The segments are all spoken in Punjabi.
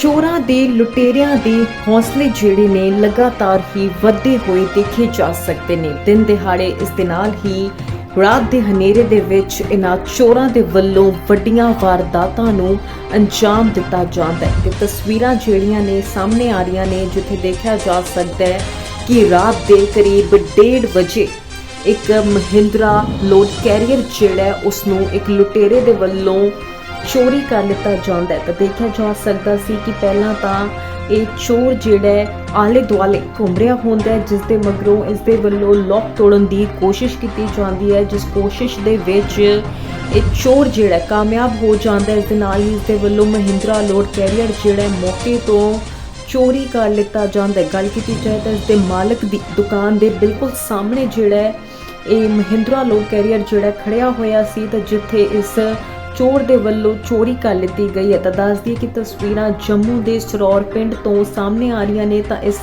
ਚੋਰਾਂ ਦੇ ਲੁਟੇਰਿਆਂ ਦੇ ਹੌਸਲੇ ਜਿਹੜੇ ਨੇ ਲਗਾਤਾਰ ਹੀ ਵਧਦੇ ਹੋਏ ਦੇਖੇ ਜਾ ਸਕਦੇ ਨੇ। ਦਿਨ ਦਿਹਾੜੇ ਇਸ ਦੇ ਨਾਲ ਹੀ ਰਾਤ ਦੇ ਹਨੇਰੇ ਦੇ ਵਿੱਚ ਇਹਨਾਂ ਚੋਰਾਂ ਦੇ ਵੱਲੋਂ ਵੱਡੀਆਂ ਵਾਰਦਾਤਾਂ ਨੂੰ ਅੰਜਾਮ ਦਿੱਤਾ ਜਾਂਦਾ ਹੈ। ਤੇ ਤਸਵੀਰਾਂ ਜਿਹੜੀਆਂ ਨੇ ਸਾਹਮਣੇ ਆ ਰਹੀਆਂ ਨੇ ਜਿੱਥੇ ਦੇਖਿਆ ਜਾ ਸਕਦਾ ਹੈ ਕਿ ਰਾਤ ਦੇ ਕਰੀਬ 1:30 ਵਜੇ ਇੱਕ ਮਹਿੰਦਰਾ ਲੋਡ ਕੈਰੀਅਰ ਜਿਹੜਾ ਹੈ, ਉਸ ਨੂੰ ਇੱਕ ਲੁਟੇਰੇ ਦੇ ਵੱਲੋਂ ਚੋਰੀ ਕਰ ਲਿੱਤਾ ਜਾਂਦਾ ਹੈ। ਤਾਂ ਦੇਖਿਆ ਜਾ ਸਕਦਾ ਸੀ ਕਿ ਪਹਿਲਾਂ ਤਾਂ ਇਹ ਚੋਰ ਜਿਹੜਾ ਆਲੇ ਦੁਆਲੇ ਘੁੰਮ ਰਿਹਾ ਹੁੰਦਾ ਹੈ ਜਿਸ ਦੇ ਮਗਰੋਂ ਇਸ ਦੇ ਵੱਲੋਂ ਲੋਕ ਤੋੜਨ ਦੀ ਕੋਸ਼ਿਸ਼ ਕੀਤੀ ਜਾਂਦੀ ਹੈ, ਜਿਸ ਕੋਸ਼ਿਸ਼ ਦੇ ਵਿੱਚ ਇਹ ਚੋਰ ਜਿਹੜਾ ਕਾਮਯਾਬ ਹੋ ਜਾਂਦਾ ਹੈ। ਇਸ ਦੇ ਨਾਲ ਹੀ ਇਸ ਦੇ ਵੱਲੋਂ ਮਹਿੰਦਰਾ ਲੋਡ ਕੈਰੀਅਰ ਜਿਹੜਾ ਮੌਕੇ ਤੋਂ ਚੋਰੀ ਕਰ ਲਿੱਤਾ ਜਾਂਦਾ ਹੈ। ਗੱਲ ਕੀਤੀ ਜਾਏ ਤਾਂ ਇਸ ਦੇ ਮਾਲਕ ਦੀ ਦੁਕਾਨ ਦੇ ਬਿਲਕੁਲ ਸਾਹਮਣੇ ਜਿਹੜਾ ਇਹ ਮਹਿੰਦਰਾ ਲੋਡ ਕੈਰੀਅਰ ਜਿਹੜਾ ਖੜਿਆ ਹੋਇਆ ਸੀ, ਤਾਂ ਜਿੱਥੇ ਇਸ ਚੋਰ ਦੇ ਵੱਲੋਂ ਚੋਰੀ ਕਰ ਲਿੱਤੀ ਗਈ ਹੈ। ਤਾਂ ਦੱਸਦੀ ਕਿ ਤਸਵੀਰਾਂ ਜੰਮੂ ਦੇ ਸਰੌਰ ਪਿੰਡ ਤੋਂ ਸਾਹਮਣੇ ਆ ਰਹੀਆਂ ਨੇ। ਤਾਂ ਇਸ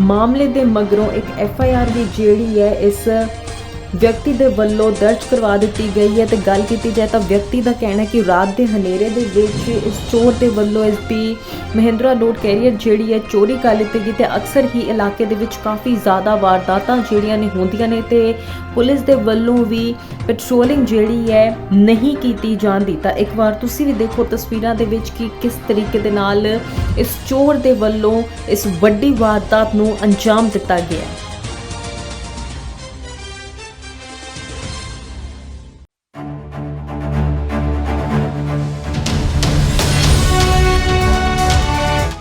ਮਾਮਲੇ ਦੇ ਮਗਰੋਂ ਇੱਕ ਐਫ ਆਈ ਆਰ ਵੀ ਜਿਹੜੀ ਹੈ, ਇਸ ਵਿਅਕਤੀ ਦੇ ਵੱਲੋਂ ਦਰਜ ਕਰਵਾ ਦਿੱਤੀ ਗਈ ਹੈ ਤੇ ਗੱਲ ਕੀਤੀ ਜਾਏ ਤਾਂ ਵਿਅਕਤੀ ਦਾ ਕਹਿਣਾ ਹੈ ਕਿ ਰਾਤ ਦੇ ਹਨੇਰੇ ਦੇ ਵਿੱਚ ਉਸ ਚੋਰ ਦੇ ਵੱਲੋਂ ਇਸ ਦੀ ਮਹਿੰਦਰਾ ਲੋਡ ਕੈਰੀਅਰ ਜਿਹੜੀ ਹੈ ਚੋਰੀ ਕਰ ਲਿੱਤੀ ਗਈ ਤੇ ਅਕਸਰ ਹੀ ਇਲਾਕੇ ਦੇ ਵਿੱਚ ਕਾਫੀ ਜ਼ਿਆਦਾ ਵਾਰਦਾਤਾਂ ਜਿਹੜੀਆਂ ਨੇ ਹੁੰਦੀਆਂ ਨੇ ਤੇ ਪੁਲਿਸ ਦੇ ਵੱਲੋਂ ਵੀ ਪੈਟਰੋਲਿੰਗ ਜਿਹੜੀ ਹੈ ਨਹੀਂ ਕੀਤੀ ਜਾਂਦੀ। ਤਾਂ ਇੱਕ ਵਾਰ ਤੁਸੀਂ ਵੀ ਦੇਖੋ ਤਸਵੀਰਾਂ ਦੇ ਵਿੱਚ ਕਿ ਕਿਸ ਤਰੀਕੇ ਦੇ ਨਾਲ ਇਸ ਚੋਰ ਦੇ ਵੱਲੋਂ ਇਸ ਵੱਡੀ ਵਾਰਦਾਤ ਨੂੰ ਅੰਜਾਮ ਦਿੱਤਾ ਗਿਆ